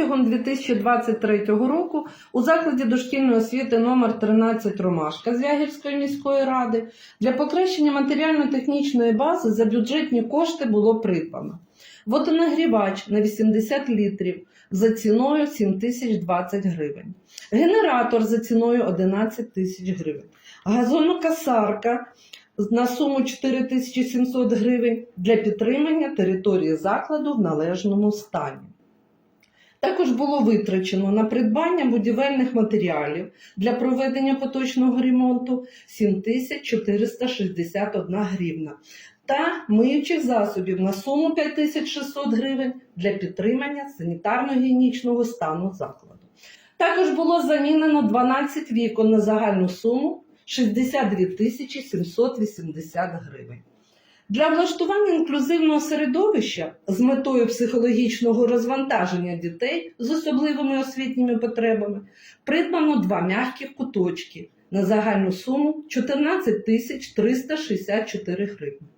протягом 2023 року у закладі дошкільної освіти номер 13 Ромашка з Ягірської міської ради для покращення матеріально-технічної бази за бюджетні кошти було придбано. Водонагрівач на 80 літрів за ціною 7020 гривень. Генератор за ціною 11 тисяч гривень. Газонокосарка на суму 4700 гривень для підтримання території закладу в належному стані. Також було витрачено на придбання будівельних матеріалів для проведення поточного ремонту 7461 гривна та миючих засобів на суму 5600 гривень для підтримання санітарно-гігієнічного стану закладу. Також було замінено 12 вікон на загальну суму 62 780 гривень. Для влаштування інклюзивного середовища з метою психологічного розвантаження дітей з особливими освітніми потребами придбано два м'які куточки на загальну суму 14 тисяч 364 гривні.